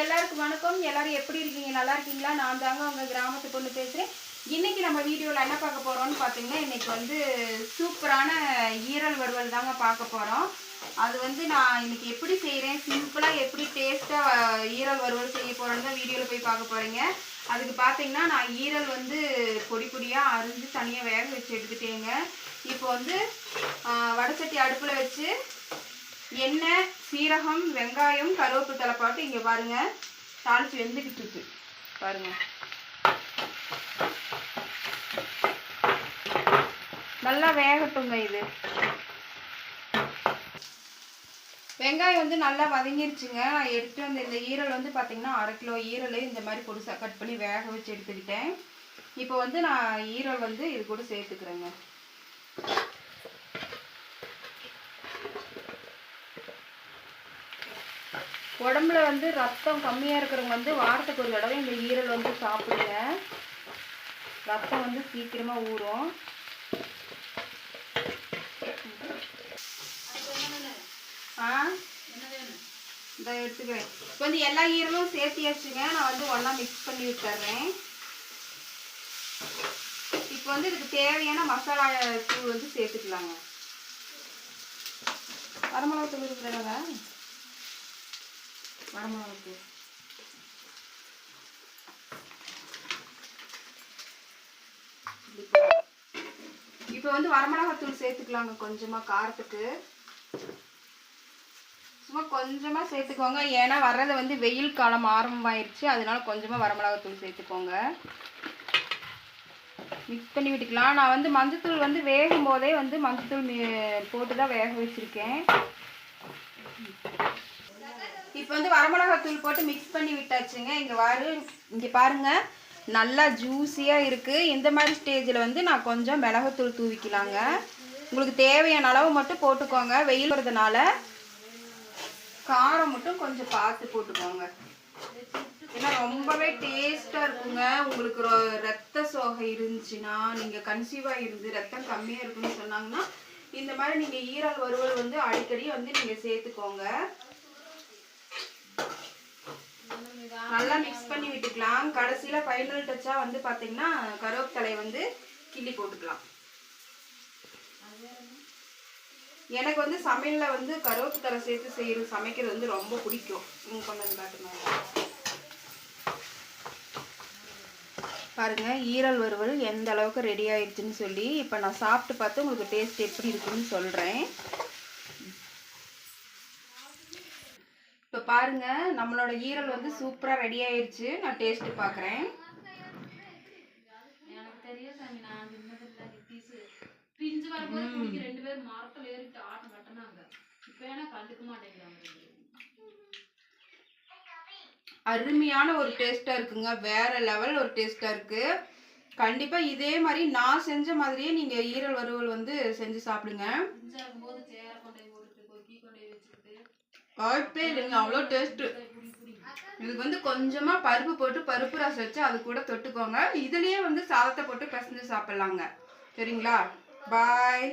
எல்லாருக்கும் வணக்கம். எல்லாரும் எப்படி இருக்கீங்க? நல்லா இருக்கீங்களா? நான் தாங்க உங்க கிராமத்து பொண்ணு பேசுறேன். இன்னைக்கு நம்ம வீடியோவில் என்ன பார்க்க போறோம்னு பார்த்தீங்கன்னா இன்னைக்கு வந்து சூப்பரான ஈரல் வறுவல் தாங்க பார்க்க போறோம். அது வந்து நான் இன்னைக்கு எப்படி செய்கிறேன் சிம்பிளாக எப்படி டேஸ்ட்டாக ஈரல் வறுவல் செய்ய போறேன்னு தான் வீடியோவில் போய் பார்க்க போறீங்க. அதுக்கு பார்த்தீங்கன்னா நான் ஈரல் வந்து பொடி பொடியாக அரிஞ்சு தனியாக வேக வச்சு எடுத்துட்டேங்க. இப்போ வந்து வடச்சட்டி அடுப்பில் வச்சு எண்ணெய் சீரகம் வெங்காயம் கருவேப்பிலை போட்டு இங்கே பாருங்க. தாளிச்சு வெந்துக்கிட்டு இருக்கு. பாருங்க. நல்லா வேகட்டுங்க இது. வெங்காயம் வந்து நல்லா வதங்கிருச்சுங்க. நான் எடுத்து வந்து இந்த ஈரல் வந்து பார்த்தீங்கன்னா அரை கிலோ ஈரல் இந்த மாதிரி பொடிசாக கட் பண்ணி வேக வச்சு எடுத்துக்கிட்டேன். இப்போ வந்து நான் ஈரல் வந்து இது கூட சேர்த்துக்கிறேங்க. உடம்புல வந்து ரத்தம் கம்மியாக இருக்கிறவங்க வந்து வாரத்துக்கு ஒரு தடவை இந்த ஈரல் வந்து சாப்பிடுங்க. ரத்தம் வந்து சீக்கிரமாக ஊறும். ஆ? இதை எடுத்துக்கிறேன் இப்போ வந்து எல்லா ஈரலும் சேர்த்தியாச்சுங்க நான் வந்து ஒன்றா மிக்ஸ் பண்ணி விட்டுறேன் இப்போ வந்து இதுக்கு தேவையான மசாலா தூள் வந்து சேர்த்துக்கலாங்க. வரமிளகா தூள் இருக்கிறாங்க வரமிளகாத்தூள் இப்போ வந்து வரமிளகாத்தூள் சேர்த்துக்கலாங்க கொஞ்சமாக காரத்துக்கு. சும்மா கொஞ்சமாக சேர்த்துக்கோங்க. ஏன்னா வர்றது வந்து வெயில் காலம் ஆரம்பமாயிருச்சு. அதனால கொஞ்சமாக வரமிளகாத்தூள் சேர்த்துக்கோங்க. மிக்ஸ் பண்ணி விட்டுக்கலாம். நான் வந்து மஞ்சத்தூள் வந்து வேகும் போதே வந்து மஞ்சத்தூள் போட்டு தான் வேக வச்சுருக்கேன். இப்போ வந்து வரமிளகாத்தூள் போட்டு மிக்ஸ் பண்ணி விட்டாச்சுங்க. இங்கே வாரு இங்கே பாருங்க. நல்லா ஜூஸியாக இருக்குது இந்த மாதிரி ஸ்டேஜில் வந்து நான் கொஞ்சம் மிளகுத்தூள் தூவிக்கலாங்க. உங்களுக்கு தேவையான அளவு மட்டும் போட்டுக்கோங்க. வெயில் வரதுனால காரம் மட்டும் கொஞ்சம் பார்த்து போட்டுக்கோங்க. ஏன்னா ரொம்பவே டேஸ்ட்டாக இருக்குங்க. உங்களுக்கு ரத்த சோகை இருந்துச்சுன்னா நீங்கள் கன்சீவாக இருந்து ரத்தம் கம்மியாக இருக்குன்னு சொன்னாங்கன்னா இந்த மாதிரி நீங்கள் ஈரல் வறுவல் வந்து அடிக்கடி வந்து நீங்கள் சேர்த்துக்கோங்க. நல்லா மிக்ஸ் பண்ணி விட்டுக்கலாம். கடைசியில் ஃபைனல் டச்சாக வந்து பார்த்தீங்கன்னா கருவேப்பிலை வந்து கிள்ளி போட்டுக்கலாம். எனக்கு வந்து சமையலில் வந்து கருவேப்பிலை சேர்த்து செய்கிற சமைக்கிறது வந்து ரொம்ப பிடிக்கும். ம், கொண்டு காட்டுங்க. பாருங்க ஈரல் வறுவல் எந்த அளவுக்கு ரெடி ஆயிடுச்சுன்னு சொல்லி இப்போ நான் சாப்பிட்டு பார்த்து உங்களுக்கு டேஸ்ட் எப்படி இருக்குன்னு சொல்கிறேன் இப்போ பாருங்க நம்மளோட ஈரல் வந்து சூப்பராக ரெடி ஆயிடுச்சு. நான் டேஸ்ட் பார்க்குறேன். பிஞ்சு வரும்போது ரெண்டு பேரும் மரத்துல ஏறிட்டு ஆட்டம் கட்டினாங்க இப்ப ஏன்னா கண்டுக்க மாட்டேங்கிறாங்க ரெண்டு பேரும். அருமையான ஒரு டேஸ்ட்டாக இருக்குங்க. வேற லெவல் ஒரு டேஸ்ட்டாக இருக்கு. கண்டிப்பாக இதே மாதிரி நான் செஞ்ச மாதிரியே நீங்கள் ஈரல் வறுவல் வந்து செஞ்சு சாப்பிடுங்க. வாய்ப்பே இல்லைங்க. அவ்வளோ டேஸ்ட்டு இதுக்கு வந்து கொஞ்சமாக பருப்பு போட்டு பருப்பு ரசம் வச்சு அது கூட தொட்டுக்கோங்க. இதுலேயே வந்து சாதத்தை போட்டு பிசைஞ்சு சாப்பிட்லாங்க. சரிங்களா? பாய்